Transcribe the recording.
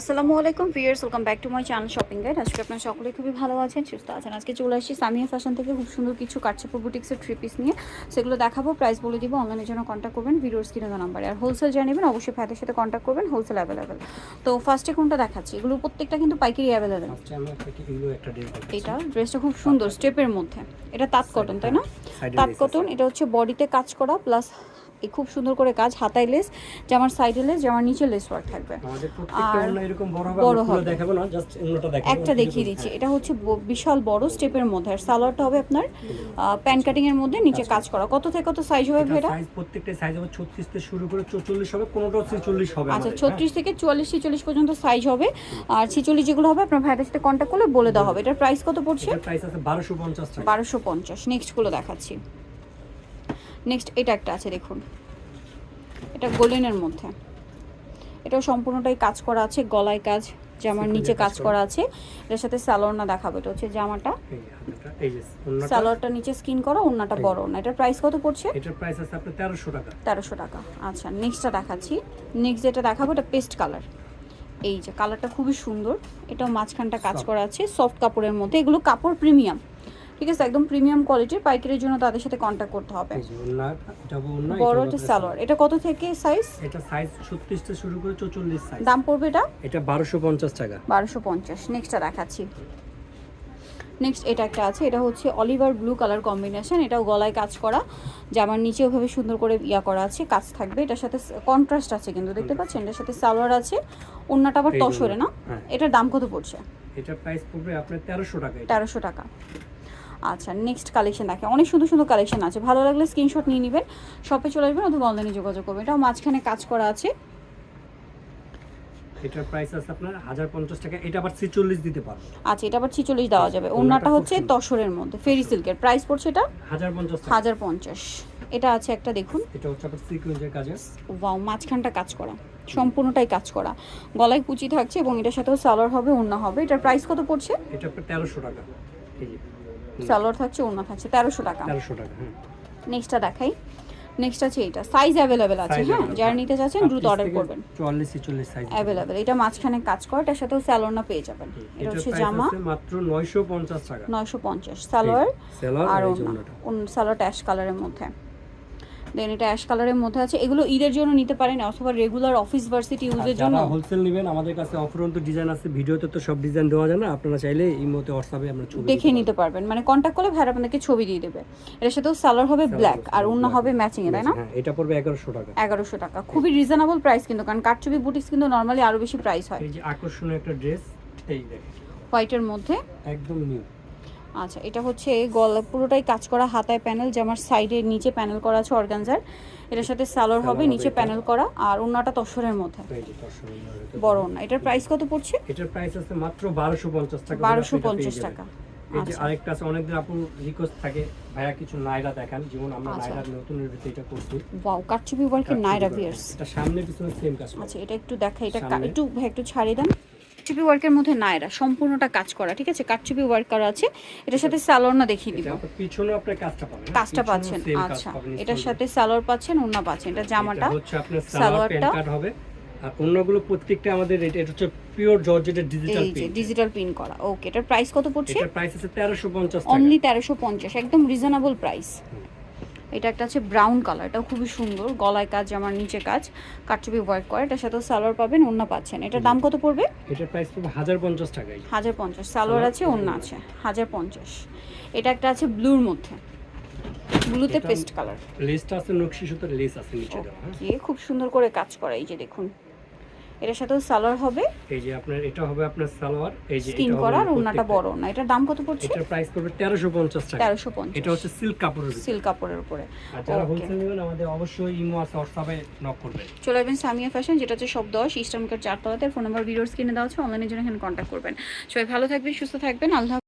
আসসালামু আলাইকুম viewers welcome back to my channel shopping guide. আজকে আপনার সকলে খুবই ভালো আছেন সুস্থ আছেন। আজকে চলে আসছি সামিয়া ফ্যাশন থেকে খুব সুন্দর কিছু কাটচাপড় বুটিক্সের থ্রি পিস নিয়ে। সেগুলো দেখাবো প্রাইস বলে দিব অনলাইনের জন্য কন্ট্যাক্ট করবেন ভিডিওর স্ক্রিনে নাম্বারে আর হোলসেল জানিবেন অবশ্যই ভাইদের সাথে কন্ট্যাক্ট করবেন হোলসেল অ্যাভেলেবেল তো ফার্স্টে কোনটা দেখাচ্ছি? এগুলো প্রত্যেকটা কিন্তু পাইকারি অ্যাভেলেবেল এটা ড্রেসটা খুব সুন্দর স্টেপের মধ্যে। এটা তাঁত কটন তাই না? তাঁত কটন এটা হচ্ছে বডিতে কাজ করা প্লাস এই খুব সুন্দর করে কাজ হাতায় লেস জামার সাইডে লেস জামার নিচে লেস ওয়ার্ক থাকবে। আর বড় হবে একটা দেখিয়ে দিচ্ছি এটা হচ্ছে বিশাল বড় স্টেপের মধ্যে আর সালোয়ারটা হবে আপনার প্যান কাটিং এর মধ্যে নিচে কাজ করা। কত থেকে কত সাইজ হবে সাইজ প্রত্যেকটা সাইজ হবে 36 থেকে শুরু করে 44 হবে কোনটা 46 হবে আচ্ছা আমাদের, ছত্রিশ থেকে চুয়াল্লিশ ছিচল্লিশ পর্যন্ত সাইজ হবে। আর ছিচল্লিশ যেগুলো হবে আপনার ভাইদের সাথে কন্ট্যাক্ট করলে বলে দেওয়া হবে। এটার প্রাইস কত হ্যাঁ। পড়ছে প্রাইস আছে 1250 টাকা। বারোশো পঞ্চাশ। নেক্সটগুলো দেখাচ্ছি। নেক্সট এটা একটা আছে দেখুন। এটা গোল্ডেনের মধ্যে। এটাও সম্পূর্ণটাই কাজ করা আছে গলায় কাজ জামার নিচে কাজ করা। আছে। এটার সাথে সালোয়ার না দেখাবো এটা হচ্ছে জামাটা। সালোয়ারটা নিচে স্কিন করা ওন্নাটা বড় না। এটার প্রাইস কত পড়ছে? এটার প্রাইস আছে আপনার 1300 টাকা। তেরোশো টাকা। আচ্ছা নেক্সটটা দেখাচ্ছি। নেক্সট যেটা দেখাবো এটা পেস্ট কালার এই যে কালারটা খুবই সুন্দর। এটাও মাঝখানটা কাজ করা আছে সফট কাপড়ের মধ্যে। এগুলো কাপড় প্রিমিয়াম ঠিক আছে একদম প্রিমিয়াম কোয়ালিটির পাইকারির জন্য তাদের সাথে কন্ট্যাক্ট করতে হবে। বড় একটা সালোয়ার এটা কত থেকে সাইজ এটা সাইজ 36 থেকে শুরু করে 44 সাইজ দাম পড়বে এটা? এটা 1250 টাকা। বারোশো পঞ্চাশ। নেক্সটটা দেখাচ্ছি। নেক্সট এটা একটা আছে এটা হচ্ছে অলিভার ব্লু কালার কম্বিনেশন এটাও গলায় কাজ করা। জামার নিচে ওভাবে সুন্দর করে ইয়া করা আছে কাজ থাকবে। এটার সাথে কন্ট্রাস্ট আছে কিন্তু দেখতে পাচ্ছেন? এটার সাথে সালোয়ার আছে অন্যটা আবার তসরে না? হ্যাঁ। এটার দাম কত পড়ছে? এটার প্রাইস পড়বে আপনার 1300 টাকা। তেরোশো টাকা। আচ্ছা নেক্সট কালেকশন দেখে অনেক সুন্দর সুন্দর কালেকশন আছে। ভালো লাগলে স্ক্রিনশট নিয়ে নেবেন। শপে চলে আসবেন অথবা অনলাইনে যোগাযোগ করবেন। এটাও মাঝখানে কাজ করা আছে। এটার প্রাইস আছে আপনার 1050 টাকা। এটা আবার 46 দিতে পারব আচ্ছা এটা আবার ছিচল্লিশ দেওয়া যাবে। ওড়নাটা হচ্ছে। তসরের মধ্যে। ফেরি সিল্কের প্রাইস পড়ছে এটা? 1050 টাকা। হাজার পঞ্চাশ এটা আছে একটা দেখুন। এটা হচ্ছে আপনার সিকোয়েন্সের কাজে ওয়াও মাঝখানটা কাজ করা। সম্পূর্ণটাই কাজ করা। গলায় কুচি থাকছে এবং এটার সাথেও সালোয়ার হবে ওড়না হবে। এটার প্রাইস কত পড়ছে? এটা আপনার তেরোশো টাকা। এই যে। সালোয়ার থাকছে ওড়না থাকছে তেরোশো টাকা। তেরোশো টাকা নেক্সটটা দেখাই। নেক্সট আছে এটা সাইজ অ্যাভেলেবেল আছে হ্যাঁ? যারা। নিতে চাচ্ছেন দ্রুত অর্ডার করবেন। চুয়াল্লিশ ছেচল্লিশ সাইজ অ্যাভেলেবেল এটা মাঝখানে কাজ করে এটার সাথেও সালোয়ার না পেয়ে যাবেন। এটা হচ্ছে জামা। মাত্র নয়শো পঞ্চাশ টাকা। নয়শো পঞ্চাশ সালোয়ার আর আর এই ওড়না। জন্যটা ওন- সালোয়ারটা অ্যাশ কালারের মধ্যে। দেন এটা অ্যাশ কালারের মধ্যে আছে। এগুলো ঈদের জন্য নিতে পারেন অথবা রেগুলার অফিস ভার্সিটি ইউজের জন্য যারা হোলসেল নেবেন আমাদের কাছে অফুরন্ত ডিজাইন আছে ভিডিওতে তো সব ডিজাইন দেওয়া যায় না আপনারা চাইলে এই মতে হোয়াটসঅ্যাপে আমরা ছবি দেখে নিতে পারবেন। মানে কন্ট্যাক্ট করলে ভাইরা আপনাকে ছবি দিয়ে দেবে। এর সাথেও সালোয়ার হবে ব্ল্যাক আর অন্য হবে ম্যাচিং এ তাই না? হ্যাঁ এটা পড়বে এগারোশো টাকা। এগারোশো টাকা। খুবই রিজনেবল প্রাইস কিন্তু কারণ কাটচুপি বুটিক্স কিন্তু নর্মালি আরও বেশি প্রাইস হয়। এই যে আকর্ষণীয় একটা ড্রেস এই দেখেন। হোয়াইটের মধ্যে। একদম নিউ আচ্ছা এটা হচ্ছে গলা পুরোটাই কাজ করা হাতায় প্যানেল জামার সাইডে নিচে প্যানেল করা আছে অর্গানজার। এটার সাথে সালোয়ার হবে নিচে প্যানেল করা আর অন্যটা তসরের মধ্যে। যে বড় না এটার প্রাইস কত পড়ছে? এটার প্রাইস আছে মাত্র বারোশো পঞ্চাশ টাকা। বারোশো আপনি এটা পেয়ে পঞ্চাশ যাবেন। টাকা। এই যে আচ্ছা। আরেকটা আছে অনেকদিন রিকোয়েস্ট থাকে ভাইয়া কিছু নাইরা দেখান। যেমন আমরা আচ্ছা। নাইরার নতুন রিভিউতে এটা করছি। ওয়াও ওয়ার্কের নাইরা ভিয়ার্স এটা সামনে পিছনে সেম কাজ আচ্ছা এটা একটু দেখা এটা একটু ভাই একটু ছাড়িয়ে দেন। কাটচুপি ওয়ার্কের মধ্যে নায়রা সম্পূর্ণটা কাজ করা ঠিক আছে? কাটচুপি ওয়ার্ক করা আছে। এটার সাথে সালোয়ার না দেখিয়ে দিব। পিছনে আপনার কাজটা পাবেন হ্যাঁ? কাজটা পাচ্ছেন আচ্ছা। এটার সাথে সালোয়ার পাচ্ছেন ওন্না পাচ্ছেন। এটা জামাটা হচ্ছে আপনার কাট হবে। আর অন্যগুলো প্রত্যেকটা আমাদের এটা হচ্ছে পিওর জর্জেটের ডিজিটাল প্রিন্ট ডিজিটাল প্রিন্ট করা। ওকে এটার প্রাইস কত পড়ছে? এটার প্রাইস আছে 1350 টাকা। অনলি তেরোশো পঞ্চাশ একদম রিজনেবল প্রাইস এটা একটা আছে ব্রাউন কালার এটাও খুবই সুন্দর গলায় কাজ আমার নিচে কাজ কাটচুপি ওয়ার্ক করে এটার সাথে সালোয়ার পাবেন ওন্না পাচ্ছেন। এটার দাম কত পড়বে? এটার প্রাইস পড়বে 1050 টাকাই হাজার পঞ্চাশ সালোয়ার আছে ওন্না আছে হাজার পঞ্চাশ এটা একটা আছে ব্লুর মধ্যে ব্লুতে পেস্ট কালার লেসটা আছে নকশি সুতার লেস আছে নিচে দেওয়া কি খুব সুন্দর করে কাজ করা এই যে দেখুন। এটার সাথেও সালোয়ার হবে। এই যে আপনার এটা হবে আপনার সালোয়ার এই যে স্কিন করা আর ওন্নাটা বড় না এটার দাম কত পড়ছে? এটার প্রাইস পড়বে 1350 টাকা। তেরোশো পঞ্চাশ। এটা হচ্ছে সিল্ক কাপড়ের উপরে। সিল্ক কাপড়ের উপরে। আর যারা হোলসেল নেবেন আমাদের অবশ্যই ইমো আছে হোয়াটসঅ্যাপে নক করবেন। চলে আসবেন সামিয়া ফ্যাশন যেটা হচ্ছে সব দশ ইস্টার্ন মার্কেট চারতলাতে। ফোন নাম্বার ভিডিওর স্ক্রিনে দেওয়া আছে অনলাইনে জন্য এখানে কন্টাক্ট করবেন। সবাই ভালো থাকবেন সুস্থ থাকবেন আল্লাহ